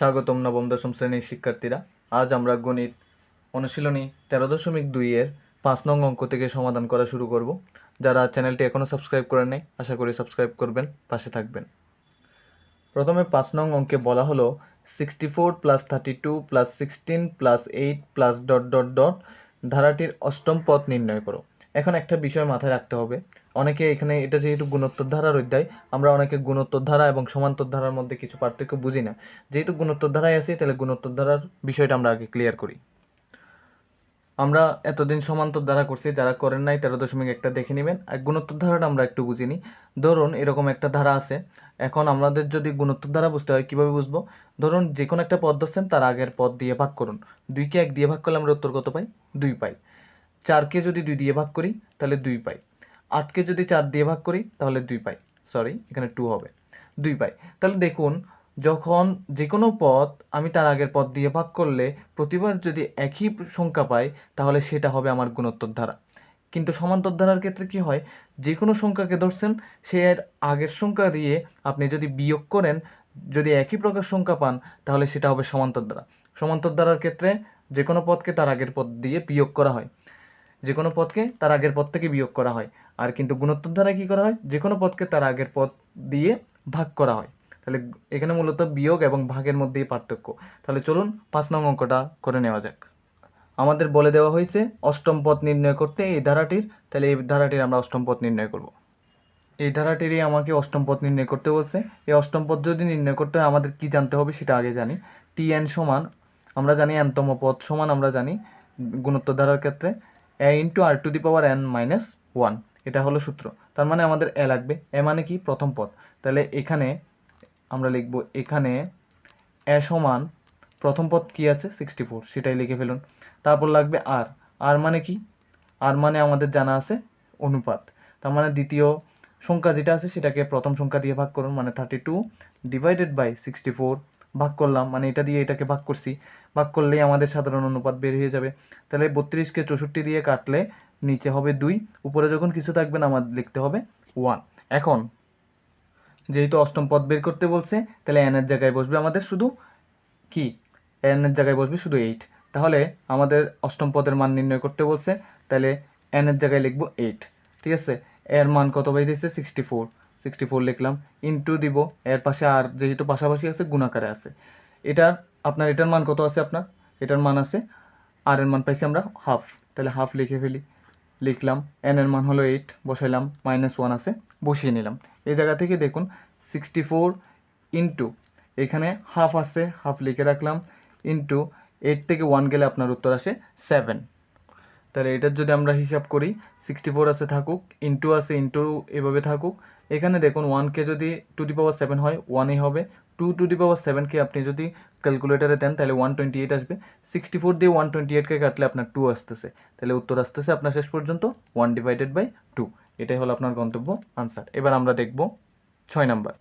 স্বাগতম নবম, দশম শ্রেণির শিক্ষার্থীরা। আজ আমরা গণিত অনুশীলনী তেরো দশমিক দুইয়ের পাঁচ নং অঙ্ক থেকে সমাধান করা শুরু করব। যারা চ্যানেলটি এখনও সাবস্ক্রাইব করেন নাই, আশা করি সাবস্ক্রাইব করবেন, পাশে থাকবেন। প্রথমে পাঁচ নং অঙ্কে বলা হলো sixty four plus thirty two plus sixteen plus eight plus dot dot dot ধারাটির অষ্টম পথ নির্ণয় করো। এখন একটা বিষয় মাথায় রাখতে হবে অনেকে এখানে এটা যেহেতু গুণোত্তর ধারার অধ্যায়, আমরা অনেকে গুণোত্তর ধারা এবং সমান্তর ধারার মধ্যে কিছু পার্থক্য বুঝি না। যেহেতু গুণোত্তর ধারায় আছি, তাহলে গুণোত্তর ধারার বিষয়টা আমরা আগে ক্লিয়ার করি। আমরা এতদিন সমান্তর ধারা করছি, যারা করেন নাই তেরো দশমিক একটা দেখে নেবেন। আর গুণোত্তর ধারাটা আমরা একটু বুঝিনি ধরুন, এরকম একটা ধারা আছে। এখন আমাদের যদি গুণোত্তর ধারা বুঝতে হয়, কীভাবে বুঝব? ধরুন যে কোনো একটা পদ ধরছেন, তার আগের পদ দিয়ে ভাগ করুন। দুইকে এক দিয়ে ভাগ করলে আমরা উত্তর কত পাই? দুই পাই। চারকে যদি দুই দিয়ে ভাগ করি, তাহলে দুই পাই। আটকে যদি চার দিয়ে ভাগ করি, তাহলে দুই পাই। সরি এখানে টু হবে। দুই পাই। তাহলে দেখুন, যখন যে কোনো পদ আমি তার আগের পদ দিয়ে ভাগ করলে প্রতিবার যদি একই সংখ্যা পাই, তাহলে সেটা হবে আমার গুণোত্তর ধারা। কিন্তু সমান্তর ধারার ক্ষেত্রে কি হয়? যে কোনো সংখ্যাকে ধরছেন, সে এর আগের সংখ্যা দিয়ে আপনি যদি বিয়োগ করেন, যদি একই প্রকার সংখ্যা পান, তাহলে সেটা হবে সমান্তর ধারা। সমান্তর ধারার ক্ষেত্রে যে কোনো পদকে তার আগের পদ দিয়ে বিয়োগ করা হয়। যে কোনো পদকে তার আগের পদ থেকে বিয়োগ করা হয়। আর কিন্তু গুণোত্তর ধারায় কী করা হয়? যে কোনো পদকে তার আগের পদ দিয়ে ভাগ করা হয়। তাহলে এখানে মূলত বিয়োগ এবং ভাগের মধ্যেই পার্থক্য। তাহলে চলুন পাঁচ নং অঙ্কটা করে নেওয়া যাক। আমাদের বলে দেওয়া হয়েছে, অষ্টম পদ নির্ণয় করতে এই ধারাটির, তাহলে এই ধারাটির আমরা অষ্টম পদ নির্ণয় করব। এই ধারাটিরই আমাকে অষ্টম পদ নির্ণয় করতে বলছে। এই অষ্টম পদ যদি নির্ণয় করতে হয়, আমাদের কি জানতে হবে সেটা আগে জানি। টি এন সমান, আমরা জানি এনতম পদ সমান, আমরা জানি গুণোত্তর ধারার ক্ষেত্রে। Into r to the power n minus one এটা হলো সূত্র। তার মানে আমাদের এ লাগবে। এ মানে কি? প্রথম পদ। তাহলে এখানে আমরা লিখব, এখানে এ সমান প্রথম পদ কি আছে? সিক্সটি ফোর সেটাই লিখে ফেলুন। তারপর লাগবে আর আর মানে কি? আর মানে আমাদের জানা আছে অনুপাত। তার মানে দ্বিতীয় সংখ্যা যেটা আছে সেটাকে প্রথম সংখ্যা দিয়ে ভাগ করুন। মানে thirty two divided by sixty four ভাগ করলাম মানে এটা দিয়ে এটাকে ভাগ করছি, ভাগ করলেই আমাদের সাধারণ অনুপাত বের হয়ে যাবে। তাহলে বত্রিশকে চৌষট্টি দিয়ে কাটলে নিচে হবে দুই, উপরে যখন কিছু থাকবে না, আমাদের লিখতে হবে ওয়ান এখন, যেহেতু অষ্টম পদ বের করতে বলছে, তাহলে এনের জায়গায় বসবে আমাদের শুধু কি? এনের জায়গায় বসবে শুধু এইট তাহলে আমাদের অষ্টম পদের মান নির্ণয় করতে বলছে, তাহলে এনের জায়গায় লিখব এইট ঠিক আছে? এর মান কত বেরিয়েছে? সিক্সটি ফোর সিক্সটি ফোর লিখলাম ইন্টু দিব, এর পাশে আর যেহেতু পাশাপাশি আছে, গুণাকারে আছে। এটার আপনার, এটার মান কত আছে আপনার? এটার মান আছে আর এর মান পাইছি আমরা হাফ তাহলে হাফ লিখে ফেলি। লিখলাম এন এর মান হলো এইট বসাইলাম মাইনাস ওয়ান আছে, বসিয়ে নিলাম। এই জায়গা থেকে দেখুন সিক্সটি ফোর ইন্টু এখানে হাফ আছে হাফ লিখে রাখলাম ইন্টু এইট থেকে ওয়ান গেলে আপনার উত্তর আসে সেভেন তাহলে এটার যদি আমরা হিসাব করি সিক্সটি ফোর আছে থাকুক ইন্টু আছে ইন্টু এভাবে থাকুক এখানে দেখুন ওয়ানকে যদি টু দি পাওয়ার সেভেন হয় ওয়ানই হবে। টু টু দি পাওয়ার সেভেনকে আপনি যদি ক্যালকুলেটারে দেন, তাহলে ওয়ান টোয়েন্টি এইট আসবে। সিক্সটি ফোর দিয়ে ওয়ান টোয়েন্টি এইটকে কাটলে আপনার টু আসতেছে। তাহলে উত্তর আসতেছে আপনার শেষ পর্যন্ত ওয়ান ডিভাইডেড বাই টু এটাই হলো আপনার গন্তব্য আনসার এবার আমরা দেখব ছয় নাম্বার।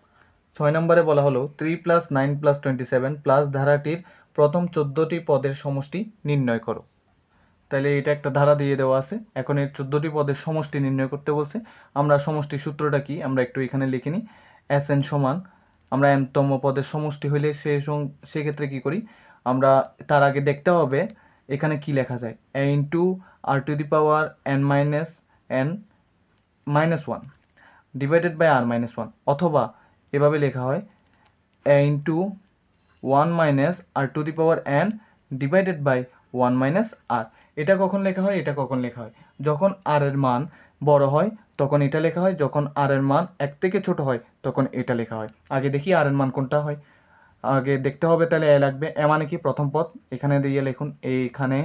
ছয় নম্বরে বলা হলো three plus nine plus twenty seven plus ধারাটির প্রথম চোদ্দোটি পদের সমষ্টি নির্ণয় করো। তাহলে এটা একটা ধারা দিয়ে দেওয়া আছে। এখন এই চোদ্দোটি পদের সমষ্টি নির্ণয় করতে বলছে। আমরা সমষ্টি সূত্রটা কি? আমরা একটু এখানে লিখে নিই। এস এন সমান, আমরা এনতম পদের সমষ্টি হইলে সে সেক্ষেত্রে কি করি? আমরা তার আগে দেখতে হবে, এখানে কি লেখা যায়? A into r to the power n minus n minus one divided by r minus one অথবা এভাবে লেখা হয় a into one minus r to the power n divided by one minus r এটা কখন লেখা হয়, এটা কখন লেখা হয়। যখন আর এর মান বড় হয়, তখন এটা লেখা হয়। যখন আর এর মান এক থেকে ছোট হয়, তখন এটা লেখা হয়। আগে দেখি আর এর মান কোনটা হয়। আগে দেখতে হবে তাহলে এ লাগবে। এ মানে কি? প্রথম পদ। এখানে দিয়ে লিখুন, এইখানে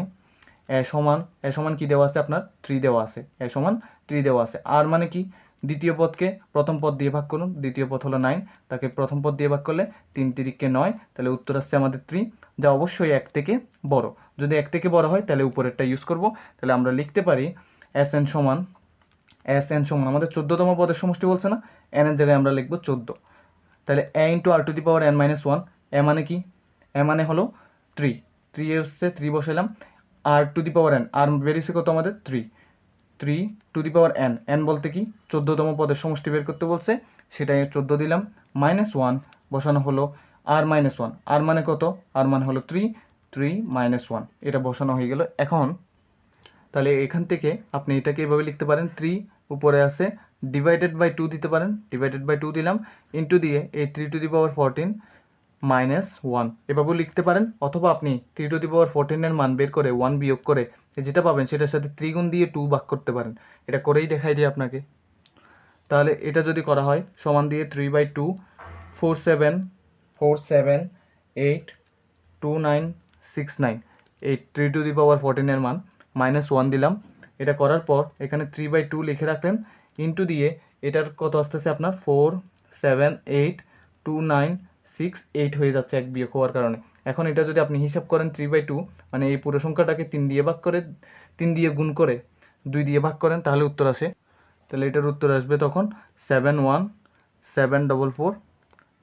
এ সমান এ সমান কি দেওয়া আছে আপনার? থ্রি দেওয়া আছে। এ সমান থ্রি দেওয়া আছে। আর মানে কি? দ্বিতীয় পদকে প্রথম পদ দিয়ে ভাগ করুন। দ্বিতীয় পদ হলো নাইন তাকে প্রথম পদ দিয়ে ভাগ করলে তিন তিরিককে নয়। তাহলে উত্তর আসছে আমাদের থ্রি যা অবশ্যই এক থেকে বড়। যদি এক থেকে বড় হয়, তাহলে উপরেরটা ইউজ করব। তাহলে আমরা লিখতে পারি এস এন সমান এস এন সমান। আমাদের চোদ্দোতম পদের সমষ্টি বলছে না? এন এর জায়গায় আমরা লিখব চোদ্দ। তাহলে a into r to the power n minus one a মানে কি? এ মানে হলো থ্রি থ্রি এসছে থ্রি বসাইলাম। আর to the power n r বেরিয়েছে কত আমাদের? Three three to the power n n বলতে কি? চোদ্দোতম পদের সমষ্টি বের করতে বলছে, সেটাই চোদ্দ দিলাম। মাইনাস ওয়ান বসানো হলো আর মাইনাস ওয়ান আর মানে কত? আর মানে হলো থ্রি থ্রি মাইনাস ওয়ান এটা বসানো হয়ে গেল। এখন তাহলে এখান থেকে আপনি এটাকে এভাবে লিখতে পারেন থ্রি উপরে আছে ডিভাইডেড বাই টু দিতে পারেন ডিভাইডেড বাই টু দিলাম ইন্টু দিয়ে এই three to the power fourteen minus one এভাবেও লিখতে পারেন, অথবা আপনি থ্রি টু দি পাওয়ার ফোরটিনের মান বের করে ওয়ান বিয়োগ করে যেটা পাবেন সেটার সাথে ত্রিগুণ দিয়ে টু ভাগ করতে পারেন। এটা করেই দেখাই দিই আপনাকে। তাহলে এটা যদি করা হয়, সমান দিয়ে three by two four seven four seven eight two nine six nine এই থ্রি টু দি পাওয়ার ফোরটিনের মান মাইনাস ওয়ান দিলাম। এটা করার পর এখানে থ্রি বাই টু লিখে রাখলেন ইন্টু দিয়ে এটার কত আসতেছে আপনার? Four seven eight two nine six eight হয়ে যাচ্ছে এক বিয়োগ হওয়ার কারণে। এখন এটা যদি আপনি হিসাব করেন থ্রি বাই টু মানে এই পুরো সংখ্যাটাকে তিন দিয়ে ভাগ করে, তিন দিয়ে গুণ করে দুই দিয়ে ভাগ করেন, তাহলে উত্তর আসে। তাহলে এটার উত্তর আসবে তখন seven one seven double four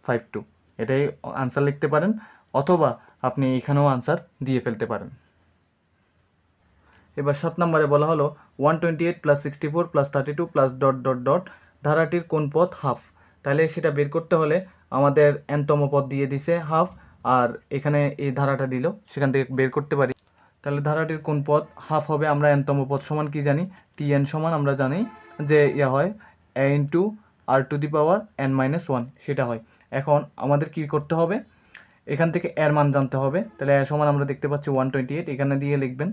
five two এটাই আনসার লিখতে পারেন, অথবা আপনি এখানেও আনসার দিয়ে ফেলতে পারেন। এবার সাত নম্বরে বলা হলো one twenty eight plus sixty four plus thirty two plus dot dot dot ধারাটির কোন পথ হাফ তাহলে সেটা বের করতে হলে আমাদের এনতম পদ দিয়ে দিছে হাফ, আর এখানে এই ধারাটা দিল, সেখান থেকে বের করতে পারি। তাহলে ধারাটির কোন পদ? হাফ হবে, আমরা এনতম পদ সমান কি জানি? টি এন সমান? আমরা জানি যে ইয়া হয় a into r to the power n minus one সেটা হয়। এখন আমাদের কি করতে হবে? এখান থেকে এর মান জানতে হবে। তাহলে এর সমান আমরা দেখতে পাচ্ছি ওয়ান টোয়েন্টি এইট এখানে দিয়ে লিখবেন।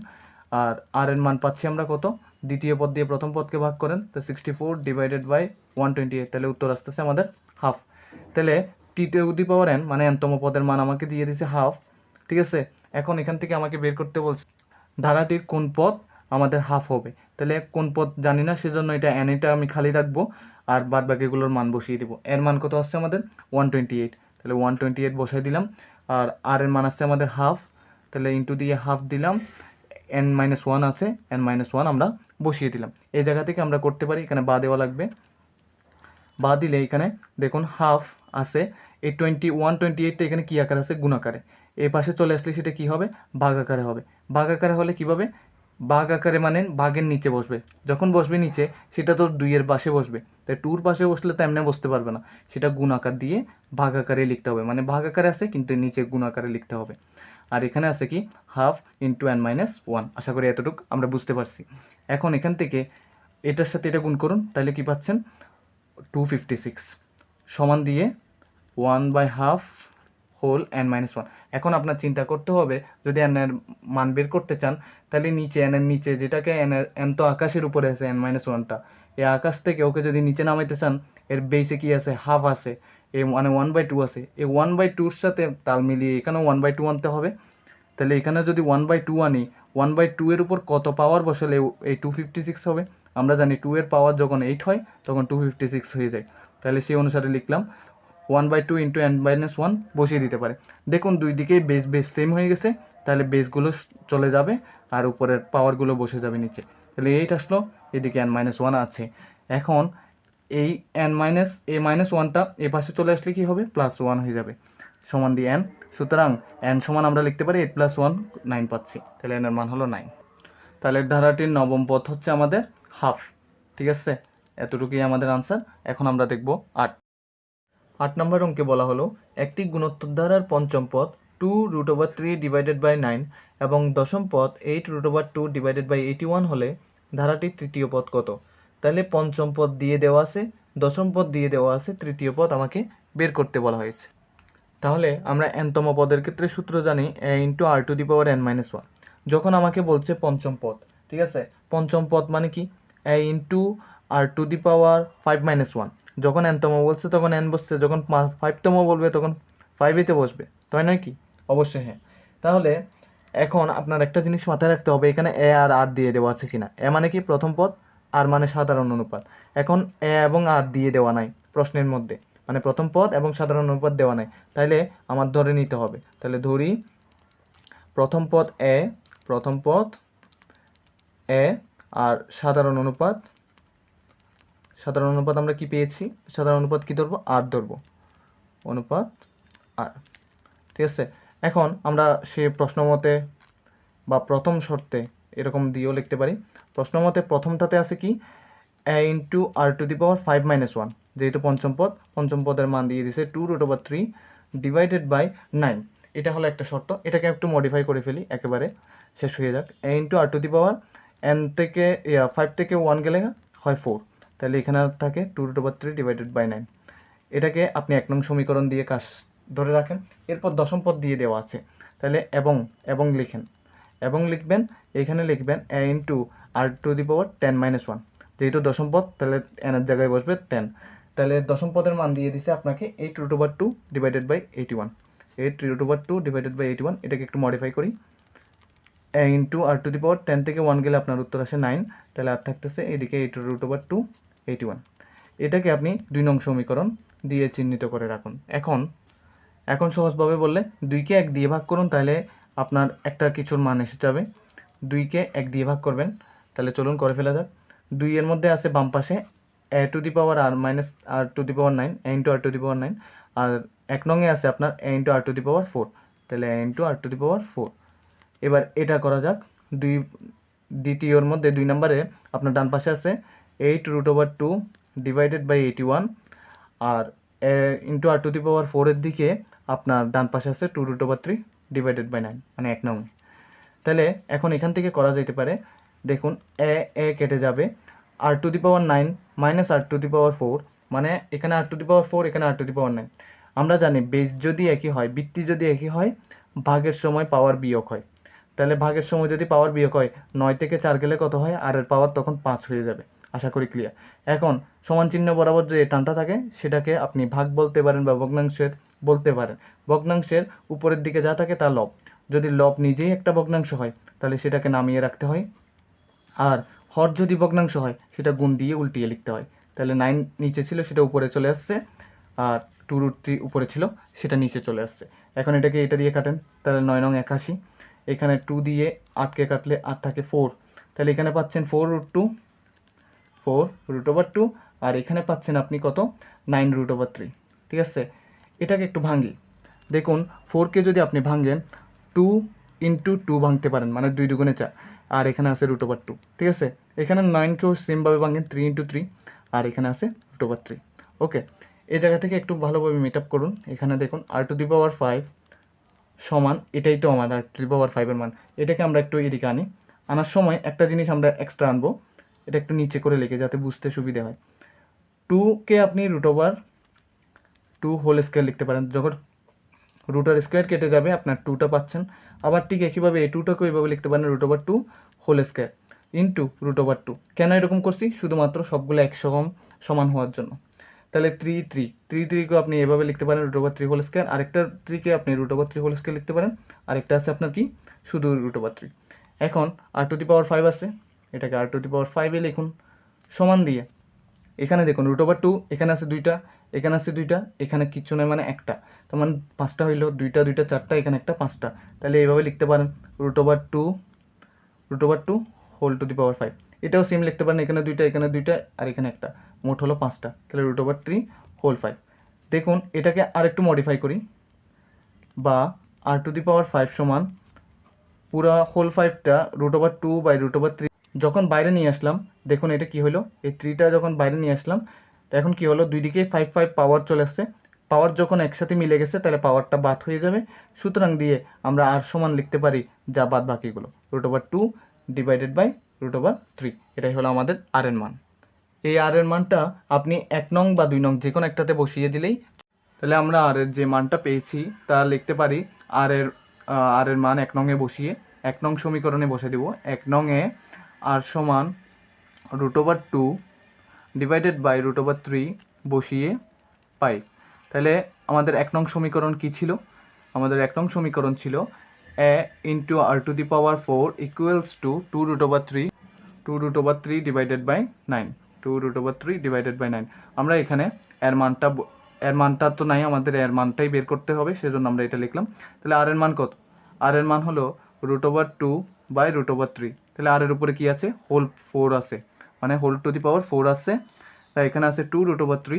আর আর এর মান পাচ্ছি আমরা কত? দ্বিতীয় পদ দিয়ে প্রথম পদকে ভাগ করেন, তো sixty four divided by one twenty eight তাহলে উত্তর আসতেছে আমাদের হাফ। তাহলে টি টু দি পাওয়ার এন মানে এনতম পদের মান আমাকে দিয়ে দিছে হাফ ঠিক আছে? এখন এখান থেকে আমাকে বের করতে বলছে, ধারাটির কোন পদ আমাদের হাফ হবে? তাহলে কোন পদ জানি না, সেজন্য এটা এন এটা আমি খালি রাখব আর বাদ বাকিগুলোর মান বসিয়ে দেবো। এর মান কত আসছে আমাদের? ওয়ান টোয়েন্টি এইট তাহলে ওয়ান টোয়েন্টি এইট বসাই দিলাম আর আর এর মান আসছে আমাদের হাফ তাহলে ইন্টু দিয়ে হাফ দিলাম এন মাইনাস ওয়ান আছে এন মাইনাস ওয়ান আমরা বসিয়ে দিলাম। এই জায়গা থেকে আমরা করতে পারি, এখানে বা দেওয়া লাগবে। বা দিলে এখানে দেখুন হাফ আছে। এই টোয়েন্টি ওয়ান টোয়েন্টি এইটটা এখানে কী আকার আছে? গুণ আকারে। এই পাশে চলে আসলে সেটা কী হবে? বাঘ আকারে হবে। বাঘ আকারে হলে কীভাবে বাঘ আকারে মানে বাঘের নিচে বসবে। যখন বসবে নিচে, সেটা তো দুইয়ের পাশে বসবে। তাই টুর পাশে বসলে তো এমনি বসতে পারবে না। সেটা গুণ আকার দিয়ে ভাগ আকারে লিখতে হবে। মানে ভাগ আকারে আছে, কিন্তু নিচে গুণ আকারে লিখতে হবে। আর এখানে আছে কি? Half into n minus one আশা করি এতটুকু আমরা বুঝতে পারছি। এখন এখান থেকে এটার সাথে এটা গুণ করুন, তাহলে কি পাচ্ছেন? টু ফিফটি সিক্স সমান দিয়ে one by half whole n minus one এখন আপনার চিন্তা করতে হবে, যদি এর মান বের করতে চান, তাহলে নিচে এন এর নিচে, যেটাকে এর এন তো আকাশের উপরে আছে এন মাইনাস ওয়ানটা এই আকাশ থেকে ওকে যদি নিচে নামাইতে চান, এর বেসে কি আছে? হাফ আছে। এ মানে ওয়ান বাই টু আছে। এই ওয়ান বাই টুর সাথে তাল মিলিয়ে এখানেও ওয়ান বাই টু আনতে হবে। তাহলে এখানে যদি ওয়ান বাই টু আনি ওয়ান বাই টু এর উপর কত পাওয়ার বসালে এই টু ফিফটি সিক্স হবে? আমরা জানি টু এর পাওয়ার যখন এইট হয়, তখন টু ফিফটি সিক্স হয়ে যায়। তাহলে সেই অনুসারে লিখলাম one by two into n minus one বসিয়ে দিতে পারে। দেখুন, দুই দিকেই বেস বেস সেম হয়ে গেছে, তাহলে বেসগুলো চলে যাবে আর উপরের পাওয়ারগুলো বসে যাবে নিচে। তাহলে এইট আসলো, এদিকে এন মাইনাস ওয়ান আছে। এখন এই এন মাইনাস এ মাইনাস ওয়ানটা এ পাশে চলে আসলে কি হবে? প্লাস ওয়ান হয়ে যাবে। সমান দিয়ে এন সুতরাং এন সমান আমরা লিখতে পারি এইট প্লাস ওয়ান নাইন পাচ্ছি। তাহলে এনের মান হলো নাইন তাহলে ধারাটির নবম পথ হচ্ছে আমাদের হাফ, ঠিক আছে? এতটুকুই আমাদের আনসার এখন আমরা দেখব আট। আট নম্বর অঙ্কে বলা হলো, একটি গুণোত্তর ধারার পঞ্চম পদ two root over three divided by nine এবং দশম পদ eight root over two divided by eighty one হলে ধারাটির তৃতীয় পদ কত? তাহলে পঞ্চম পদ দিয়ে দেওয়া আছে, দশম পদ দিয়ে দেওয়া আছে, তৃতীয় পদ আমাকে বের করতে বলা হয়েছে। তাহলে আমরা এনতম পদের ক্ষেত্রে সূত্র জানি a into r to the power n minus one যখন আমাকে বলছে পঞ্চম পদ, ঠিক আছে? পঞ্চম পদ মানে কি? Into r to the power five minus one যখন এনতম বলছে, তখন এন বসছে। যখন ফাইভতম বলবে, তখন ফাইভেতে বসবে। তাই নয় কি? অবশ্যই হ্যাঁ। তাহলে এখন আপনার একটা জিনিস মাথায় রাখতে হবে, এখানে এ আর আর দিয়ে দেওয়া আছে কিনা। এ মানে কি? প্রথম পদ আর মানে সাধারণ অনুপাত। এখন এ এবং আর দিয়ে দেওয়া নাই প্রশ্নের মধ্যে। মানে প্রথম পদ এবং সাধারণ অনুপাত দেওয়া নাই। তাইলে আমার ধরে নিতে হবে। তাহলে ধরি, প্রথম পদ এ প্রথম পদ এ আর সাধারণ অনুপাত সাধারণ অনুপাত আমরা কি পেয়েছি? সাধারণ অনুপাত কি ধরবো? আর ধরবো। অনুপাত আর ঠিক আছে? এখন আমরা সে প্রশ্ন মতে বা প্রথম শর্তে এরকম দিয়েও লিখতে পারি। প্রশ্ন মতে প্রথমটাতে আছে কি? A into r to the power five minus one যেহেতু পঞ্চম পদ, পঞ্চম পদের মান দিয়ে দিছে two root over three divided by nine এটা হলো একটা শর্ত। এটাকে একটু মডিফাই করে ফেলি, একেবারে শেষ হয়ে যাক। A into r to the power n থেকে ফাইভ থেকে ওয়ান গেলে হয় ফোর তাহলে এখানে থাকে two root over three divided by nine এটাকে আপনি এক নং সমীকরণ দিয়ে কাজ ধরে রাখেন। এরপর দশম পদ দিয়ে দেওয়া আছে। তাহলে এবং এবং লিখেন। এবং লিখবেন, এখানে লিখবেন a into r to the power ten minus one যেহেতু দশম পদ, তাহলে এনের জায়গায় বসবে টেন তাহলে দশম পদের মান দিয়ে দিছে আপনাকে eight root over two divided by eighty one eight root over two divided by eighty one এটাকে একটু মডিফাই করি। Into r to the power ten থেকে ওয়ান গেলে আপনার উত্তর আসে নাইন তাহলে আর থাকতেছে এদিকে eight root over two eighty one এটাকে আপনি দুই নং সমীকরণ দিয়ে চিহ্নিত করে রাখুন। এখন এখন সহজভাবে বললে দুইকে এক দিয়ে ভাগ করুন, তাহলে আপনার একটা কিছুর মান এসে যাবে। দুইকে এক দিয়ে ভাগ করবেন, তাহলে চলুন করে ফেলা যাক। দুইয়ের মধ্যে আছে বাম পাশে a to the power r minus r to the power nine a into r to the power nine আর এক নঙে আছে আপনার a into r to the power four তাহলে a into r to the power four এবার এটা করা যাক। দুই, দ্বিতীয়র মধ্যে দুই নম্বরে আপনার ডান পাশে আছে eight root over two divided by eighty one R into r to the power ফোরের দিকে আপনার ডান পাশে আছে two root over three divided by nine মানে এক নং। তাহলে এখন এখান থেকে করা যেতে পারে, দেখুন, এ এ কেটে যাবে। R to the power nine minus r to the power four মানে এখানে আর টু দি পাওয়ার ফোর এখানে আর টু দি পাওয়ার নাইন আমরা জানি বেস যদি একই হয়, বৃত্তি যদি একই হয়, ভাগের সময় পাওয়ার বিয়োগ হয়। তাহলে ভাগের সময় যদি পাওয়ার বিয়োগ হয়, নয় থেকে চার গেলে কত হয়? আর এর পাওয়ার তখন পাঁচ হয়ে যাবে। আশা করি ক্লিয়ার এখন সমান চিহ্ন বরাবর যে টানটা থাকে, সেটাকে আপনি ভাগ বলতে পারেন বা ভগ্নাংশের বলতে পারেন। ভগ্নাংশের উপরের দিকে যা থাকে তা লব। যদি লব নিজেই একটা ভগ্নাংশ হয়, তাহলে সেটাকে নামিয়ে রাখতে হয়। আর হর যদি ভগ্নাংশ হয়, সেটা গুণ দিয়ে উল্টিয়ে লিখতে হয়। তাহলে নাইন নিচে ছিল, সেটা উপরে চলে আসছে। আর টু রুট থ্রি উপরে ছিল, সেটা নিচে চলে আসছে। এখন এটাকে এটা দিয়ে কাটেন। তাহলে নয় নং একাশি। এখানে টু দিয়ে আটকে কাটলে আট থাকে ফোর তাহলে এখানে পাচ্ছেন four root two four root over two আর এখানে পাচ্ছেন আপনি কত? নাইন রুট ওভার থ্রি ঠিক আছে? এটাকে একটু ভাঙি। দেখুন ফোরকে যদি আপনি ভাঙেন টু ইন্টু টু ভাঙতে পারেন মানে দুই দুগুণে চার। আর এখানে আছে রুট ওভার টু ঠিক আছে? এখানে নাইনকেও সেমভাবে ভাঙেন থ্রি ইন্টু থ্রি আর এখানে আছে রুট ওভার থ্রি ওকে এই জায়গা থেকে একটু ভালোভাবে মিট আপ করুন। এখানে দেখুন আর টু দি পাওয়ার ফাইভ সমান, এটাই তো আমাদের টু পাওয়ার ফাইভের মান। এটাকে আমরা একটু এদিকে আনি। আনার সময় একটা জিনিস আমরা এক্সট্রা আনব, এটা একটু নিচে করে লিখে যাতে বুঝতে সুবিধা হয়। টুকে আপনি root over two whole square লিখতে পারেন। যখন রুটার স্কোয়ার কেটে যাবে, আপনার টুটা পাচ্ছেন। আবার ঠিক একইভাবে এই টুটাকেও এইভাবে লিখতে পারেন root over two whole square into root over two কেন এরকম করছি? শুধুমাত্র সবগুলো একশো কম সমান হওয়ার জন্য। তাহলে থ্রি থ্রি থ্রি থ্রিকেও আপনি এভাবে লিখতে পারেন root over three whole square আরেকটা থ্রিকে আপনি root over three whole square লিখতে পারেন, আরেকটা আছে আপনার কি? শুধু রুট ওভার থ্রি এখন আর টু দি পাওয়ার ফাইভ আছে, এটাকে আর টু দি পাওয়ার ফাইভে লিখুন, সমান দিয়ে। এখানে দেখুন রুট ওভার টু এখানে আছে দুইটা, এখানে আছে দুইটা, এখানে কিচ্ছু নয় মানে একটা। তো মানে পাঁচটা হইল দুইটা দুইটা, চারটা, এখানে একটা পাঁচটা। তাহলে এইভাবে লিখতে পারেন root over two root over two whole to the power five এটাও সেম লিখতে পারেন, এখানে দুইটা এখানে দুইটা, আর এখানে একটা। মোট হলো পাঁচটা, তাহলে root over three whole five দেখুন, এটাকে আরেকটু মডিফাই করি। বা আর টু দি পাওয়ার ফাইভ সমান পুরো whole ফাইভটা root over two by root over three যখন বাইরে নিয়ে আসলাম, দেখুন এটা কি হলো? এই থ্রিটা যখন বাইরে নিয়ে আসলাম, তো এখন কি হলো? দুই দিকে ফাইভ ফাইভ পাওয়ার চলে আসছে। পাওয়ার যখন একসাথে মিলে গেছে, তাহলে পাওয়ারটা বাদ হয়ে যাবে। সুতরাং দিয়ে আমরা আর সমান লিখতে পারি যা বাদ বাকিগুলো। Root over two divided by root over three এটাই হলো আমাদের আর এর মান। এই আর এর মানটা আপনি এক নং বা দুই নং যে কোনো একটাতে বসিয়ে দিলেই তাহলে আমরা আর এর যে মানটা পেয়েছি তা লিখতে পারি আর এর আর এর মান এক নংয়ে বসিয়ে এক নং সমীকরণে বসে দিব। এক নংয়ে আর সমান root over two divided by root over three বসিয়ে পাই। তাহলে আমাদের এক নং সমীকরণ কি ছিল? আমাদের এক নং সমীকরণ ছিল a into r to the power four equals to two root over three two root over three divided by nine two root over three divided by nine আমরা এখানে এর মানটা এর মানটা তো নাই, আমাদের এর মানটাই বের করতে হবে, সেজন্য আমরা এটা লিখলাম। তাহলে আর এর মান কত? আর এর মান হলো root over two by root over three তাহলে আর এর উপরে কী আছে? হোল ফোর আছে। মানে whole to the power four আছে। তাই এখানে আছে two root over three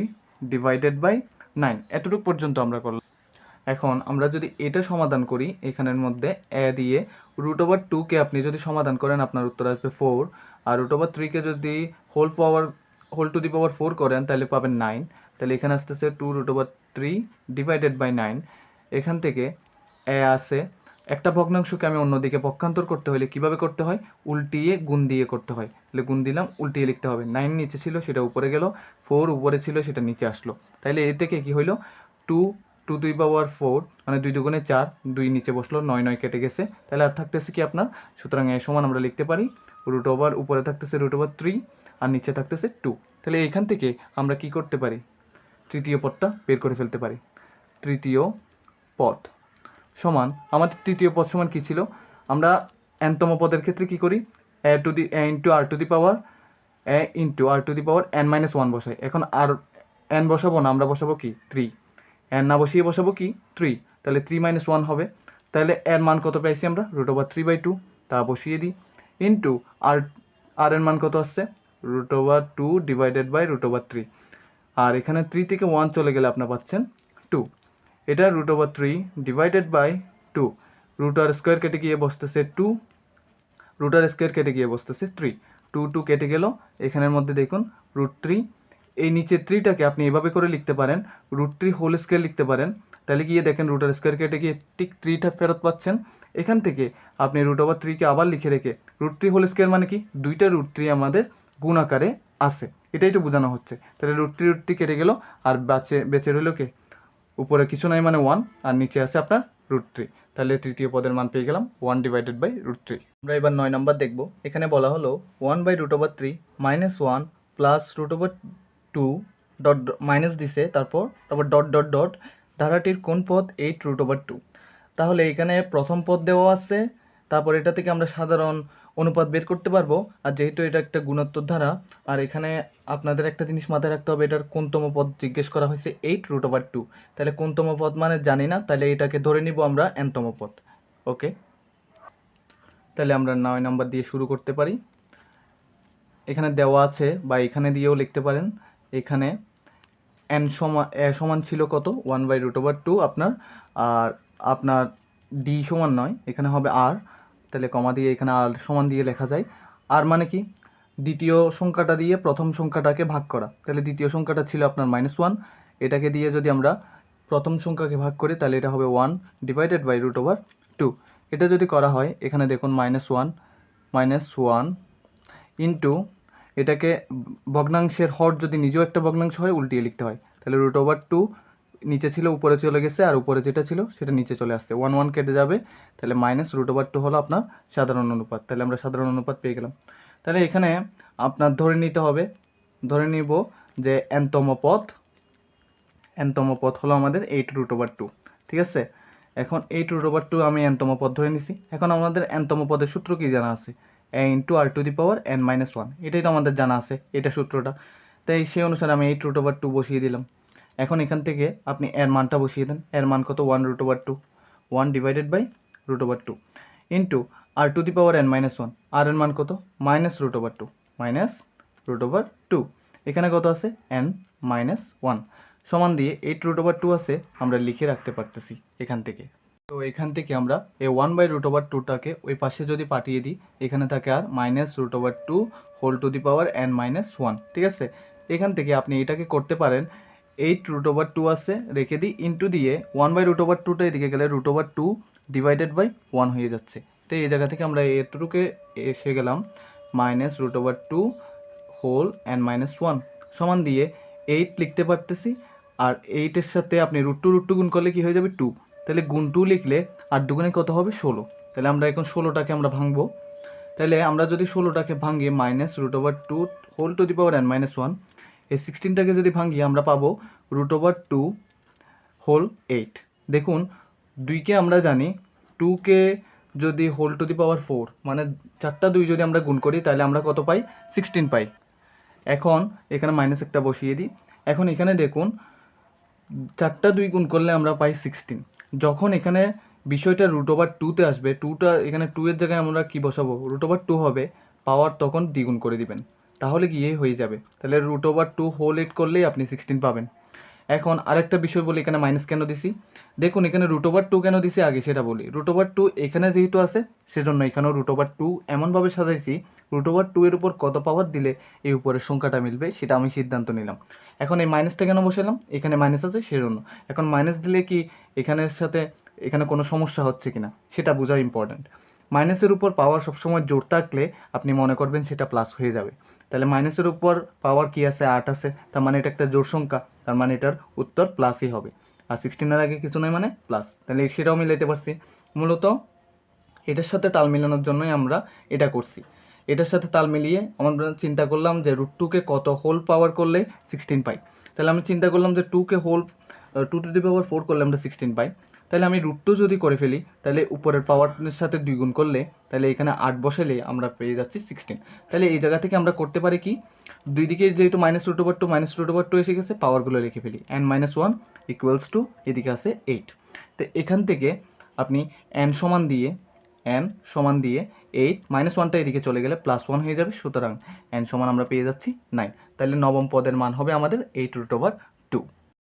divided by nine এতটুকু পর্যন্ত আমরা করলাম। এখন আমরা যদি এটা সমাধান করি, এখানের মধ্যে এ দিয়ে রুট ওভার টুকে আপনি যদি সমাধান করেন, আপনার উত্তর আসবে ফোর আর রুট ওভার থ্রিকে যদি whole power whole to the power four করেন, তাহলে পাবেন নাইন তাহলে এখানে আসতেছে two root over three divided by nine এখান থেকে এ আছে। একটা ভগ্নাংশকে আমি অন্যদিকে পক্ষান্তর করতে হলে কীভাবে করতে হয়? উল্টিয়ে গুণ দিয়ে করতে হয়। তাহলে গুণ দিলাম, উল্টিয়ে লিখতে হবে। নাইন নিচে ছিল, সেটা উপরে গেল। ফোর উপরে ছিল, সেটা নিচে আসলো। তাহলে এ থেকে কি হইল? টু টু দুই পাওয়ার ফোর মানে দুই দুগুণে চার, দুই নিচে বসল, নয় নয় কেটে গেছে। তাহলে আর থাকতেছে কি আপনার? সুতরাং এ সমান আমরা লিখতে পারি রুট ওভার উপরে থাকতেছে রুট ওভার থ্রি আর নিচে থাকতেছে টু তাহলে এখান থেকে আমরা কি করতে পারি? তৃতীয় পদটা বের করে ফেলতে পারি। তৃতীয় পদ সমান, আমাদের তৃতীয় পদ সমান কী ছিল? আমরা এনতম পদের ক্ষেত্রে কি করি? A to the a into r to the power a into r to the power n minus one বসাই। এখন আর এন বসাবো না, আমরা বসাবো কি? থ্রি এন না বসিয়ে বসাবো কি? থ্রি তাহলে থ্রি মাইনাস ওয়ান হবে। তাহলে এর মান কত পেয়েছি আমরা? Root over three by two তা বসিয়ে দিই। ইন্টু আর আর এর মান কত আসছে? Root over two divided by root over three আর এখানে থ্রি থেকে ওয়ান চলে গেলে আপনার পাচ্ছেন টু এটা root over three divided by two root R square কেটে গিয়ে বসতেছে টু রুট আর স্কোয়ার কেটে গিয়ে বসতেছে থ্রি টু টু কেটে গেল। এখানের মধ্যে দেখুন রুট থ্রি এই নিচে থ্রিটাকে আপনি এভাবে করে লিখতে পারেন রুট থ্রি হোল স্কোয়ার লিখতে পারেন। তাহলে গিয়ে দেখেন রুট আর স্কোয়ার কেটে গিয়ে ঠিক থ্রিটা ফেরত পাচ্ছেন। এখান থেকে আপনি রুট ওভার থ্রিকে আবার লিখে রেখে রুট থ্রি হোল স্কোয়ার মানে কি? দুইটা রুট থ্রি আমাদের গুণ আকারে আছে। এটাই তো বোঝানো হচ্ছে। তাহলে রুট থ্রি রুট থ্রি কেটে গেল, আর বাঁচে, বেঁচে রইল কে? উপরে কিছু নাই মানে ওয়ান আর নিচে আছে আপনার রুট থ্রি তাহলে তৃতীয় পদের মান পেয়ে গেলাম one divided by root three আমরা এবার নয় নম্বর দেখব। এখানে বলা হলো one by root over three minus one plus root over two dot minus দিছে, তারপর তারপর ডট ডট ডট ধারাটির কোন পদ? এইট রুট ওভার টু তাহলে এখানে প্রথম পদ দেওয়া আছে, তারপর এটা থেকে আমরা সাধারণ অনুপাত বের করতে পারব। আর যেহেতু এটা একটা গুণোত্তর ধারা, আর এখানে আপনাদের একটা জিনিস মাথায় রাখতে হবে, এটার কোনতম পদ জিজ্ঞেস করা হয়েছে এইট রুট ওভার টু তাহলে কোনতম পদ মানে জানি না, তাহলে এটাকে ধরে নিব আমরা এনতম পদ। ওকে? তাহলে আমরা নয় নাম্বার দিয়ে শুরু করতে পারি। এখানে দেওয়া আছে, বা এখানে দিয়েও লিখতে পারেন। এখানে এন সমান সমান ছিল কত? One by root over two আপনার, আর আপনার ডি সমান নয়, এখানে হবে আর তাহলে কমা দিয়ে এখানে আর সমান দিয়ে লেখা যায়। আর মানে কি? দ্বিতীয় সংখ্যাটা দিয়ে প্রথম সংখ্যাটাকে ভাগ করা। তাহলে দ্বিতীয় সংখ্যাটা ছিল আপনার মাইনাস ওয়ান এটাকে দিয়ে যদি আমরা প্রথম সংখ্যাকে ভাগ করি, তাহলে এটা হবে one divided by root over two এটা যদি করা হয়, এখানে দেখুন minus one minus one into এটাকে ভগ্নাংশের হর যদি নিজেও একটা ভগ্নাংশ হয়, উল্টিয়ে লিখতে হয়। তাহলে রুট ওভার টু নিচে ছিল, উপরে চলে গেছে, আর উপরে যেটা ছিল, সেটা নিচে চলে আসছে। ওয়ান ওয়ান কেটে যাবে। তাহলে মাইনাস রুট ওভার টু হলো আপনার সাধারণ অনুপাত। তাহলে আমরা সাধারণ অনুপাত পেয়ে গেলাম। তাহলে এখানে আপনার ধরে নিতে হবে, ধরে নিব যে এনতম পথ এনতম পথ হলো আমাদের এইট রুট ওভার টু ঠিক আছে? এখন এইট রুট ওভার টু আমি এনতম পথ ধরে নিছি। এখন আমাদের এনতম পদের সূত্র কি জানা আছে? Into r to the power n minus one এটাই তো আমাদের জানা আছে, এটা সূত্রটা। তাই সেই অনুসারে আমি এইট রুট ওভার টু বসিয়ে দিলাম। এখন এখান থেকে আপনি এর মানটা বসিয়ে দেন। এর মান কত? One root over two one divided by root over two into r to the power n minus one r এর মান কত? Minus root over two minus root over two এখানে কত আছে? এন মাইনাস ওয়ান সমান দিয়ে এইট রুট ওভার টু আছে, আমরা লিখে রাখতে পারতেছি এখান থেকে। তো এখান থেকে আমরা এই ওয়ান বাই রুট ওভার টুটাকে ওই পাশে যদি পাঠিয়ে দিই, এখানে থাকে r minus root over two whole to the power n minus one ঠিক আছে? এখান থেকে আপনি এটাকে করতে পারেন এইট রুট ওভার টু আছে, রেখে দিই ইন্টু দিয়ে ওয়ান বাই রুট ওভার টুটা এদিকে গেলে root over two divided by one হয়ে যাচ্ছে। তো এই জায়গা থেকে আমরা এটুকুকে এসে গেলাম minus root over two whole and minus one সমান দিয়ে এইট লিখতে পারতেছি, আর এইটের সাথে আপনি রুট টু রুট টু গুণ করলে কি হয়ে যাবে? টু তাহলে গুণ টু লিখলে আর দুগুণে কত হবে? ষোলো। তাহলে আমরা এখন ষোলোটাকে আমরা ভাঙবো। তাহলে আমরা যদি ষোলোটাকে ভাঙি minus root over two whole to the power and minus one এই সিক্সটিনটাকে যদি ভাঙি, আমরা পাবো root over two whole eight দেখুন, দুইকে আমরা জানি টুকে যদি whole to the power four মানে চারটা দুই যদি আমরা গুণ করি, তাহলে আমরা কত পাই? সিক্সটিন পাই। এখন এখানে মাইনাস একটা বসিয়ে দিই। এখন এখানে দেখুন চারটা দুই গুণ করলে আমরা পাই সিক্সটিন যখন এখানে বিষয়টা রুট ওভার টুতে আসবে টুটা এখানে টু এর জায়গায় আমরা কি বসাবো? রুট ওভার টু হবে পাওয়ার তখন দ্বিগুণ করে দিবেন। তাহলে গিয়ে হয়ে যাবে। তাহলে root over two whole eight করলেই আপনি সিক্সটিন পাবেন। এখন আরেকটা বিষয় বলি, এখানে মাইনাস কেন দিছি? দেখুন, এখানে রুট ওভার টু কেন দিছি? আগে সেটা বলি। রুট ওভার টু এখানে যেহেতু আছে, সেজন্য এখানেও রুট ওভার টু এমনভাবে সাজাইছি রুট ওভার টু এর উপর কত পাওয়ার দিলে এই উপরের সংখ্যাটা মিলবে, সেটা আমি সিদ্ধান্ত নিলাম। এখন এই মাইনাসটা কেন বসালাম? এখানে মাইনাস আছে, সেজন্য। এখন মাইনাস দিলে কি এখানের সাথে, এখানে কোনো সমস্যা হচ্ছে কিনা? সেটা বোঝা ইম্পর্ট্যান্ট মাইনাসের উপর পাওয়ার সবসময় জোর থাকলে আপনি মনে করবেন সেটা প্লাস হয়ে যাবে। তাহলে মাইনাসের উপর পাওয়ার কি আছে? আট আছে। তার মানে এটা একটা জোর সংখ্যা। তার মানে এটার উত্তর প্লাসই হবে। আর সিক্সটিনের আগে কিছু নয় মানে প্লাস তাহলে সেটাও মিলাইতে পারছি। মূলত এটার সাথে তাল মেলানোর জন্যই আমরা এটা করছি। এটার সাথে তাল মিলিয়ে আমরা চিন্তা করলাম যে রুট টুকে কত হোল পাওয়ার করলে সিক্সটিন পাই। তাহলে আমি চিন্তা করলাম যে টুকে whole two to the power four করলে আমরা সিক্সটিন পাই। তাহলে আমি রুট টু যদি করে ফেলি, তাহলে উপরের পাওয়ারের সাথে দুই গুণ করলে, তাহলে এখানে আট বসালে আমরা পেয়ে যাচ্ছি সিক্সটিন তাহলে এই জায়গা থেকে আমরা করতে পারি কি? দুই দিকে যেহেতু minus root over two minus root over two এসে গেছে পাওয়ারগুলো লিখে ফেলি। And minus one equals to এদিকে আছে এইট তো এখান থেকে আপনি এন সমান দিয়ে এন সমান দিয়ে এইট মাইনাস ওয়ানটা এদিকে চলে গেলে প্লাস ওয়ান হয়ে যাবে, সুতরাং অ্যান্ড সমান আমরা পেয়ে যাচ্ছি নাইন তাহলে নবম পদের মান হবে আমাদের এইট রুট ওভার